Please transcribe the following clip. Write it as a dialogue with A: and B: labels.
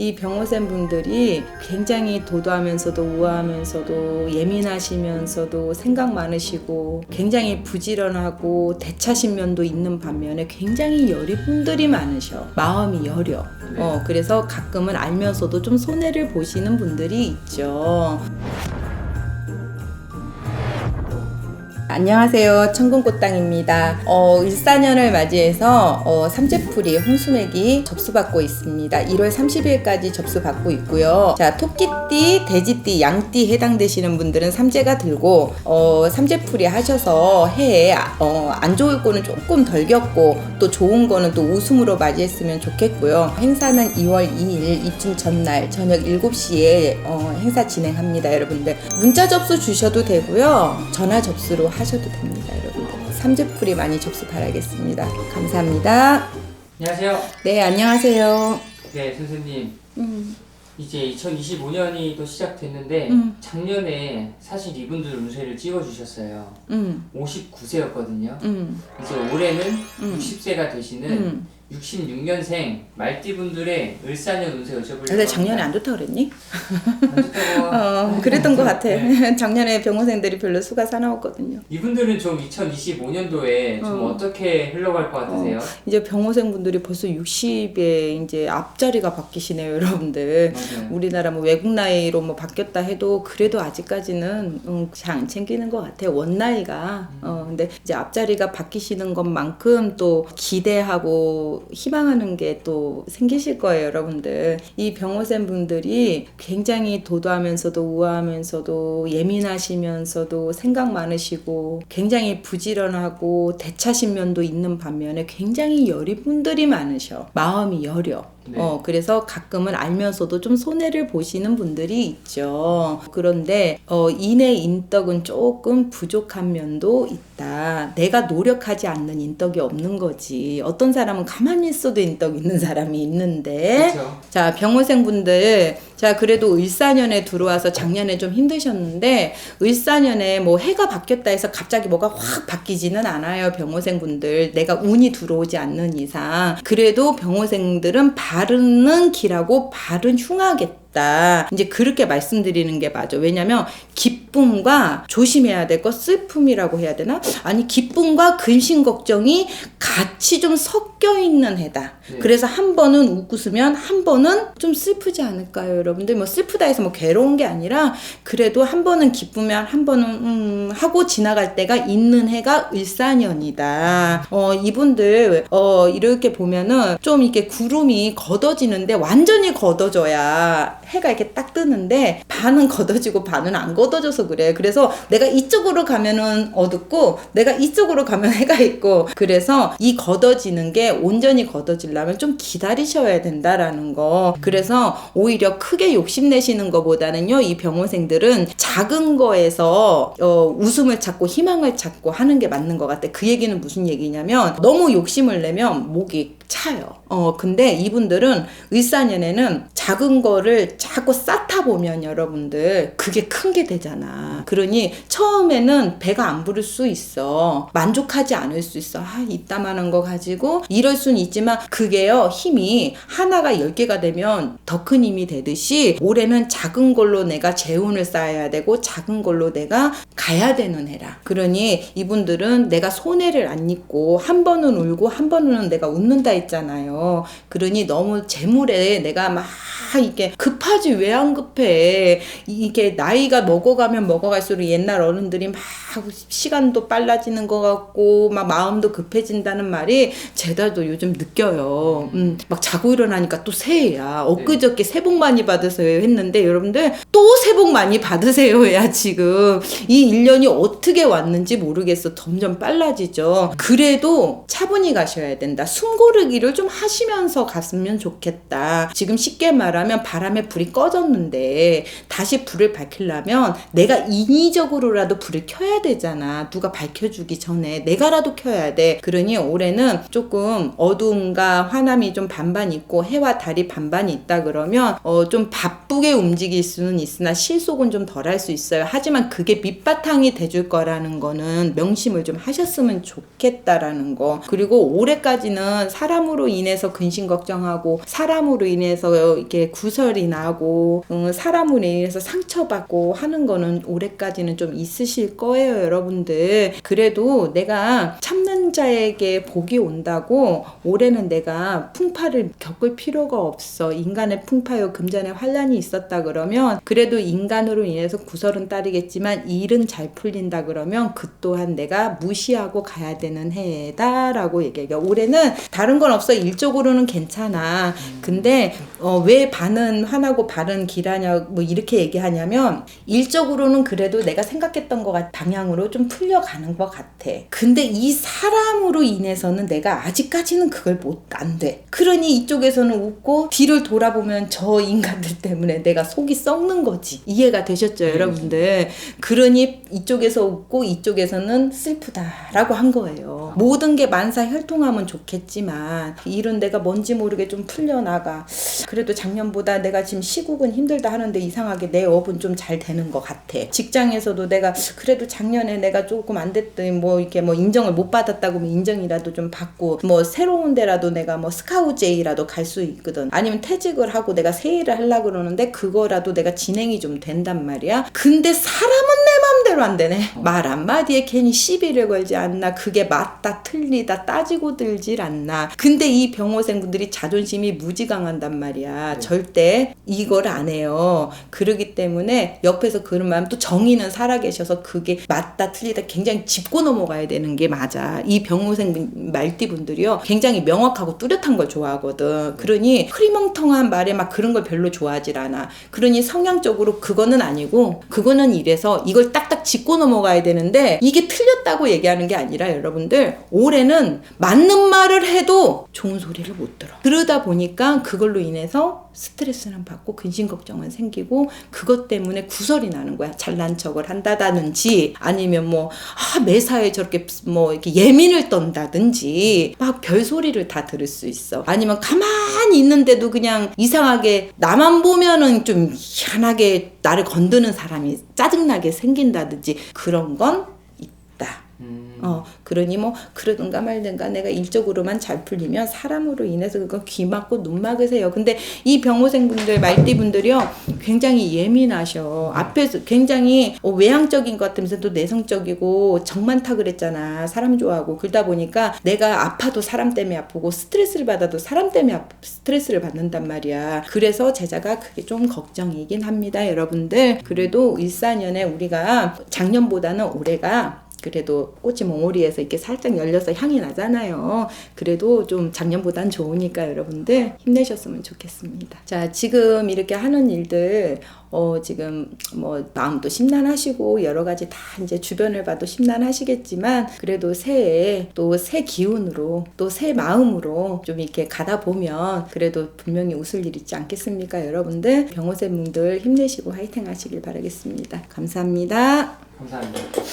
A: 이 병호생 분들이 굉장히 도도하면서도 우아하면서도 예민하시면서도 생각 많으시고 굉장히 부지런하고 대차신 면도 있는 반면에 굉장히 여리 분들이 많으셔. 마음이 여려. 어, 그래서 가끔은 알면서도 좀 손해를 보시는 분들이 있죠. 안녕하세요. 천금꽃땅입니다. 어, 일사년을 맞이해서 어, 삼재풀이 홍수맥이 접수받고 있습니다. 1월 30일까지 접수받고 있고요. 자, 토끼띠, 돼지띠, 양띠 해당되시는 분들은 삼재가 들고 어, 삼재풀이 하셔서 해에 어, 안 좋을 거는 조금 덜 겪고 또 좋은 거는 또 웃음으로 맞이했으면 좋겠고요. 행사는 2월 2일 입증 전날 저녁 7시에 어, 행사 진행합니다, 여러분들. 문자 접수 주셔도 되고요. 전화 접수로 하셔도 됩니다, 여러분들. 삼재풀이 많이 접수 바라겠습니다. 감사합니다.
B: 안녕하세요.
A: 네, 안녕하세요.
B: 네, 선생님.
A: 음,
B: 이제 2025년이 또 시작됐는데
A: 음.
B: 작년에 사실 이분들 운세를 찍어주셨어요.
A: 음,
B: 59세였거든요.
A: 음,
B: 이제 올해는
A: 음.
B: 60세가 되시는
A: 음.
B: 66년생 말띠분들의 을사년 운세 여쭤보려고
A: 근데 작년에 안 좋다 그랬니?
B: 안 좋다고
A: 어, 그랬던 것 같아.
B: 네.
A: 작년에 병원생들이 별로 수가 사나웠거든요.
B: 이분들은 좀 2025년도에 좀
A: 어.
B: 어. 떻게 흘러갈 것 같으세요?
A: 이제 병호생 분들이 벌써 60에 이제 앞자리가 바뀌시네요, 여러분들.
B: 맞아요.
A: 우리나라 뭐 외국 나이로 뭐 바뀌었다 해도 그래도 아직까지는 음, 잘 안 챙기는 것 같아요. 원 나이가. 어, 근데 이제 앞자리가 바뀌시는 것만큼 또 기대하고 희망하는 게 또 생기실 거예요, 여러분들. 이 병호생 분들이 굉장히 도도하면서도 우아하면서도 예민하시면서도 생각 많으시고 굉장히 부지런하고 대차신 면도 있는 반면에 굉장히 여리 분들이 많으셔. 마음이 여려.
B: 네.
A: 어, 그래서 가끔은 알면서도 좀 손해를 보시는 분들이 있죠. 그런데, 어, 인의 인덕은 조금 부족한 면도 있다. 내가 노력하지 않는 인덕이 없는 거지. 어떤 사람은 가만히 있어도 인덕 있는 사람이 있는데,
B: 그렇죠.
A: 자, 병호생 분들, 자, 그래도 을사년에 들어와서 작년에 좀 힘드셨는데, 을사년에 뭐 해가 바뀌었다 해서 갑자기 뭐가 확 바뀌지는 않아요, 병호생 분들. 내가 운이 들어오지 않는 이상. 그래도 병호생들은 바 르는 길하고 바른 흉하겠다. 이제 그렇게 말씀드리는 게 맞아. 왜냐면 기쁨과 조심해야 될거 슬픔이라고 해야 되나? 아니 기쁨과 근심 걱정이 같이 좀 섞여 있는 해다.
B: 네.
A: 그래서 한 번은 웃으면 한 번은 좀 슬프지 않을까요, 여러분들? 뭐 슬프다 해서 뭐 괴로운 게 아니라 그래도 한 번은 기쁘면 한 번은 음 하고 지나갈 때가 있는 해가 을사년이다. 어 이분들 어 이렇게 보면은 좀 이렇게 구름이 걷어지는데 완전히 걷어져야 해가 이렇게 딱 뜨는데 반은 걷어지고 반은 안 걷어져서 그래. 그래서 내가 이쪽으로 가면은 어둡고 내가 이쪽으로 가면 해가 있고 그래서 이 걷어지는 게 온전히 걷어지려면 좀 기다리셔야 된다라는 거. 그래서 오히려 크게 욕심내시는 것보다는요, 이 병원생들은 작은 거에서 어, 웃음을 찾고 희망을 찾고 하는 게 맞는 것 같아. 그 얘기는 무슨 얘기냐면 너무 욕심을 내면 목이 차요. 어, 근데 이분들은 을사년에는 작은 거를 자꾸 쌓다 보면 여러분들 그게 큰 게 되잖아. 그러니 처음에는 배가 안 부를 수 있어. 만족하지 않을 수 있어. 아, 이따만한 거 가지고 이럴 순 있지만 그게요, 힘이 하나가 열 개가 되면 더 큰 힘이 되듯이 올해는 작은 걸로 내가 재운을 쌓아야 되고 작은 걸로 내가 가야 되는 해라. 그러니 이분들은 내가 손해를 안 입고 한 번은 울고 한 번은 내가 웃는다 했잖아요. 그러니 너무 재물에 내가 막 이게 급하지 왜 안 급해? 이게 나이가 먹어가면 먹어갈수록 옛날 어른들이 막 시간도 빨라지는 것 같고 막 마음도 급해진다는 말이 제다도 요즘 느껴요. 음, 막 자고 일어나니까 또 새해야. 엊그저께 새해 복 많이 받으세요 했는데 여러분들 또 새해 복 많이 받으세요야 지금 이 1년이 어떻게 왔는지 모르겠어. 점점 빨라지죠. 그래도 차분히 가셔야 된다. 숨 고르기를 좀 하시면서 갔으면 좋겠다. 지금 쉽게 말하면 바람에 불이 꺼졌는데 다시 불을 밝히려면 내가 인위적으로라도 불을 켜야 되잖아. 누가 밝혀주기 전에 내가라도 켜야 돼. 그러니 올해는 조금 어두움과 환함이 좀 반반 있고 해와 달이 반반 있다 그러면 어좀 바, 바쁘게 움직일 수는 있으나 실속은 좀 덜할 수 있어요. 하지만 그게 밑바탕이 돼줄 거라는 거는 명심을 좀 하셨으면 좋겠다라는 거. 그리고 올해까지는 사람으로 인해서 근심 걱정하고 사람으로 인해서 이렇게 구설이 나고 음, 사람으로 인해서 상처받고 하는 거는 올해까지는 좀 있으실 거예요, 여러분들. 그래도 내가 참는 자에게 복이 온다고 올해는 내가 풍파를 겪을 필요가 없어. 인간의 풍파요 금전에 환란이 있었다 그러면 그래도 인간으로 인해서 구설은 따르겠지만 일은 잘 풀린다 그러면 그 또한 내가 무시하고 가야 되는 해다라고 얘기해요. 올해는 다른 건 없어. 일적으로는 괜찮아. 근데 어, 왜 반은 화나고 발은 길하냐 뭐 이렇게 얘기하냐면 일적으로는 그래도 내가 생각했던 것 같, 방향으로 좀 풀려가는 것 같아. 근데 이 사람 으로 인해서는 내가 아직까지는 그걸 못 안 돼. 그러니 이쪽에서는 웃고 뒤를 돌아보면 저 인간들 때문에 내가 속이 썩는 거지. 이해가 되셨죠, 여러분들? 그러니 이쪽에서 웃고 이쪽에서는 슬프다라고 한 거예요. 모든 게 만사 혈통하면 좋겠지만 일은 내가 뭔지 모르게 좀 풀려나가. 그래도 작년보다 내가 지금 시국은 힘들다 하는데 이상하게 내 업은 좀 잘 되는 것 같아. 직장에서도 내가 그래도 작년에 내가 조금 안 됐더니 뭐 이렇게 뭐 인정을 못 받았다 고 하면 인정이라도 좀 받고 뭐 새로운 데라도 내가 뭐 스카우제이라도 갈 수 있거든. 아니면 퇴직을 하고 내가 새 일을 하려고 그러는데 그거라도 내가 진행이 좀 된단 말이야. 근데 사람 맘대로 안 되네. 말 한마디에 괜히 시비를 걸지 않나. 그게 맞다 틀리다 따지고 들질 않나. 근데 이 병호생분들이 자존심이 무지 강한단 말이야.
B: 네.
A: 절대 이걸 안 해요. 그러기 때문에 옆에서 그러면 또 정의는 살아계셔서 그게 맞다 틀리다 굉장히 짚고 넘어가야 되는 게 맞아. 이 병호생 말띠분들이요. 굉장히 명확하고 뚜렷한 걸 좋아하거든. 그러니 흐리멍텅한 말에 막 그런 걸 별로 좋아하질 않아. 그러니 성향적으로 그거는 아니고 그거는 이래서 이걸 딱딱 짚고 넘어가야 되는데 이게 틀렸다고 얘기하는 게 아니라 여러분들 올해는 맞는 말을 해도 좋은 소리를 못 들어. 그러다 보니까 그걸로 인해서 스트레스는 받고 근심 걱정은 생기고 그것 때문에 구설이 나는 거야. 잘난 척을 한다든지 아니면 뭐 아, 매사에 저렇게 뭐 이렇게 예민을 떤다든지 막 별소리를 다 들을 수 있어. 아니면 가만히 있는데도 그냥 이상하게 나만 보면은 좀 희한하게 나를 건드는 사람이 짜증나게 생긴다든지 그런 건 어, 그러니 뭐, 그러든가 말든가 내가 일적으로만 잘 풀리면 사람으로 인해서 그거 귀 막고 눈 막으세요. 근데 이 병호생분들, 말띠분들이요, 굉장히 예민하셔. 앞에서 굉장히 어, 외향적인 것 같으면서도 내성적이고 정 많다 그랬잖아. 사람 좋아하고. 그러다 보니까 내가 아파도 사람 때문에 아프고 스트레스를 받아도 사람 때문에 아- 스트레스를 받는단 말이야. 그래서 제자가 그게 좀 걱정이긴 합니다, 여러분들. 그래도 일사년에 우리가 작년보다는 올해가 그래도 꽃이 몽오리에서 이렇게 살짝 열려서 향이 나잖아요. 그래도 좀 작년보단 좋으니까 여러분들 힘내셨으면 좋겠습니다. 자, 지금 이렇게 하는 일들, 어, 지금 뭐 마음도 심란하시고 여러 가지 다 이제 주변을 봐도 심란하시겠지만 그래도 새해 또 새 기운으로 또 새 마음으로 좀 이렇게 가다 보면 그래도 분명히 웃을 일 있지 않겠습니까, 여러분들? 병호세분들 힘내시고 화이팅 하시길 바라겠습니다. 감사합니다.
B: 감사합니다.